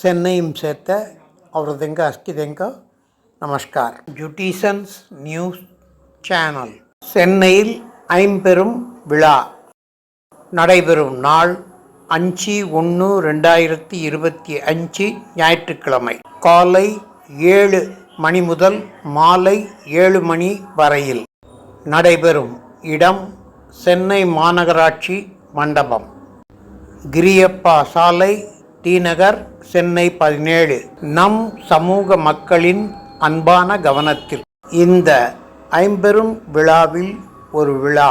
சென்னையும் சேர்த்த ಅವರದೆಂಗ ಅಷ್ಟಿದೆಂಗ நமஸ்கார் ஜுட்டிசன்ஸ் news channel சென்னையில் ஐம்பெரும் விழா நடைபெறும் நாள் அஞ்சு ஒன்று ரெண்டாயிரத்தி இருபத்தி அஞ்சு ஞாயிற்றுக்கிழமை காலை ஏழு மணி முதல் மாலை ஏழு மணி வரையில் நடைபெறும் இடம் சென்னை மாநகராட்சி மண்டபம் கிரியப்பா சாலை டி நகர் சென்னை பதினேழு. நம் சமூக மக்களின் அன்பான கவனத்தில். இந்த ஐம்பெரும் விழாவில் ஒரு விழா.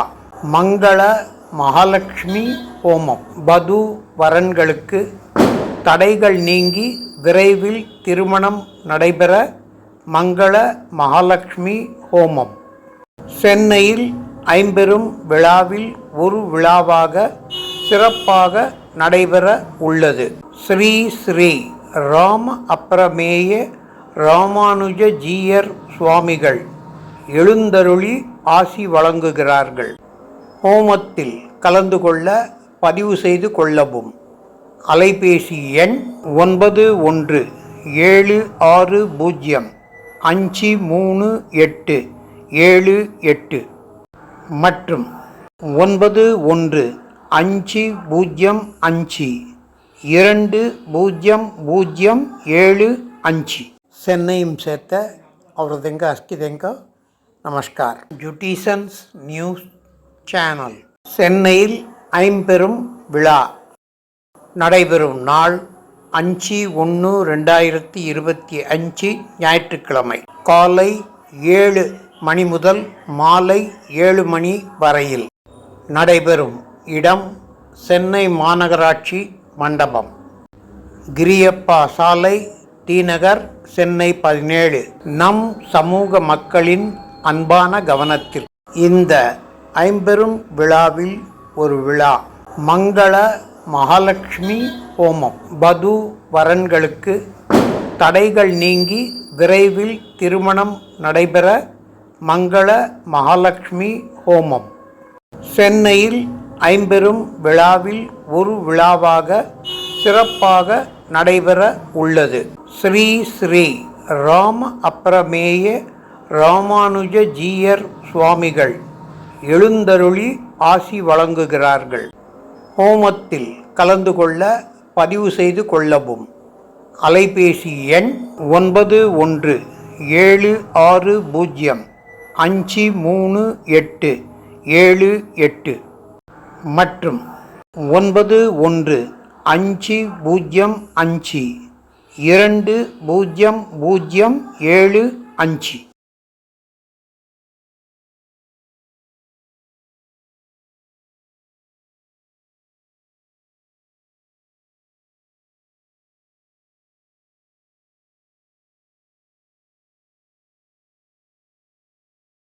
மங்கள மகாலட்சுமி ஹோமம். பது வரன்களுக்கு தடைகள் நீங்கி விரைவில் திருமணம் நடைபெற மங்கள மகாலட்சுமி ஹோமம். சென்னையில் ஐம்பெரும் விழாவில் ஒரு விழாவாக சிறப்பாக நடைபெற உள்ளது. ஸ்ரீ ஸ்ரீ ராம அப்ரமேய ராமானுஜ ஜீயர் சுவாமிகள் எழுந்தருளி ஆசி வழங்குகிறார்கள். ஹோமத்தில் கலந்து கொள்ள பதிவு செய்து கொள்ளவும். அலைபேசி எண் ஒன்பது ஒன்று ஏழு ஆறு பூஜ்ஜியம் அஞ்சு மூணு எட்டு ஏழு எட்டு. மற்றும் ஒன்பது ஒன்று அஞ்சு பூஜ்ஜியம் அஞ்சு இரண்டு பூஜ்ஜியம் பூஜ்ஜியம் ஏழு அஞ்சு. சென்னையும் சேர்த்த அவரதெங்க அஸ்கிதெங்க நமஸ்கார். ஜுட்டிசன்ஸ் நியூஸ் சேனல் சென்னையில் ஐம்பெரும் விழா. நடைபெறும் நாள் அஞ்சு ஒன்று ரெண்டாயிரத்தி இருபத்தி அஞ்சு ஞாயிற்றுக்கிழமை. காலை ஏழு மணி முதல் மாலை ஏழு மணி வரையில் நடைபெறும். இடம் சென்னை மாநகராட்சி மண்டபம். கிரியப்பா சாலை டிநகர் சென்னை பதினேழு. நம் சமூக மக்களின் அன்பான கவனத்தில். இந்த ஐம்பெரும் விழாவில் ஒரு விழா. மங்கள மகாலட்சுமி ஹோமம். பது வரன்களுக்கு தடைகள் நீங்கி விரைவில் திருமணம் நடைபெற மங்கள மகாலட்சுமி ஹோமம். சென்னையில் ஐம்பெரும் விழாவில் ஒரு விழாவாக சிறப்பாக நடைபெற உள்ளது. ஸ்ரீ ஸ்ரீ ராம அப்ரமேய ராமானுஜ ஜீயர் சுவாமிகள் எழுந்தருளி ஆசி வழங்குகிறார்கள். ஹோமத்தில் கலந்து கொள்ள பதிவு செய்து கொள்ளவும். அலைபேசி எண் ஒன்பது ஒன்று ஏழு ஆறு பூஜ்ஜியம் அஞ்சு மூணு எட்டு ஏழு எட்டு. மற்றும் ஒன்பது ஒன்று அஞ்சு பூஜ்ஜியம் அஞ்சு இரண்டு பூஜ்ஜியம் பூஜ்ஜியம் ஏழு அஞ்சு.